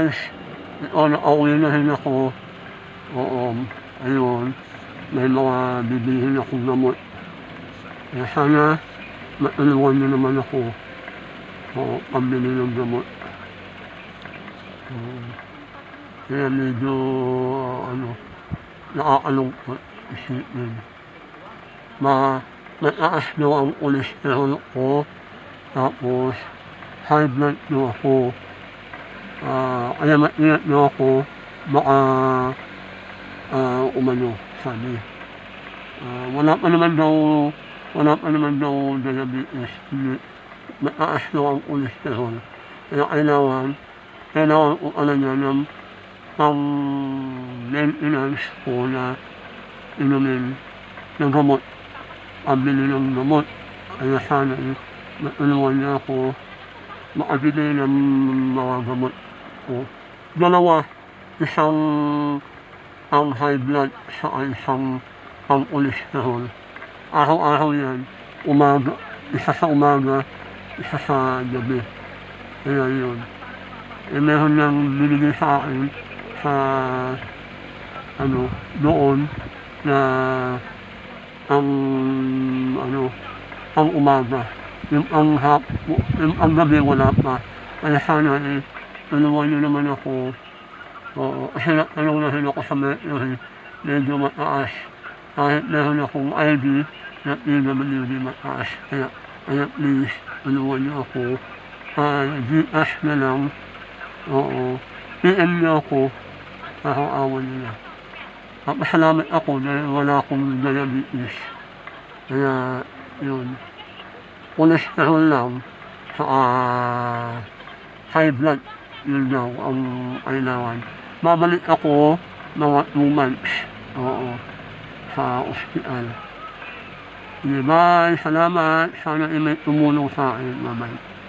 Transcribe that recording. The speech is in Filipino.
guys, o nakauwi na rin ako. Oo, ayun. May mga bibilihin akong gamot. Kaya sana, matulungan niyo naman ako. Oo, pambili ng gamot. Oo. Kaya medyo, ano, nakakalungkot isipin. Ma, mataas daw ang cholesterol ko. Tapos, high blood daw ako. Ah, kaya maingat daw ako. Baka, ah, umano, sabi. Ah, wala pa naman daw, wala pa naman daw diabetes. Hindi. Mataas daw ang cholesterol. Kaya kailangan, kailangan ko ano niya ng pang maintenance ko na inumin ng gamot. Pabili ng gamot. Kaya sana matulungan niya ako makabili ng mga gamot ko. Dalawa, isang ang high blood sa isang pang cholesterol. Araw-araw yan, umaga, isa sa umaga, isa sa gabi. Kaya yun. Eh, meron nang binigay sa akin sa ano, doon na ang ano, ang umaga. Yung ang hap, yung ang gabi wala pa. Kaya sana eh, tulungan niyo naman ako. Oo, kasi natanong na ako sa metro eh, medyo mataas. Kahit meron akong ID na PWD mataas. Kaya, kaya please, tulungan niyo ako. Ah, GS na lang. Oo. PM niyo ako. Araw-awan niyo na. Papasalamat ako dahil wala akong diabetes. Kaya, yun. Cholesterol lang. Saka, high blood. Yun daw ang kailangan. Babalik ako mga 2 months. Oo. Sa ospital. Bye. Salamat. Sana ay may tumulong sa akin. Bye-bye.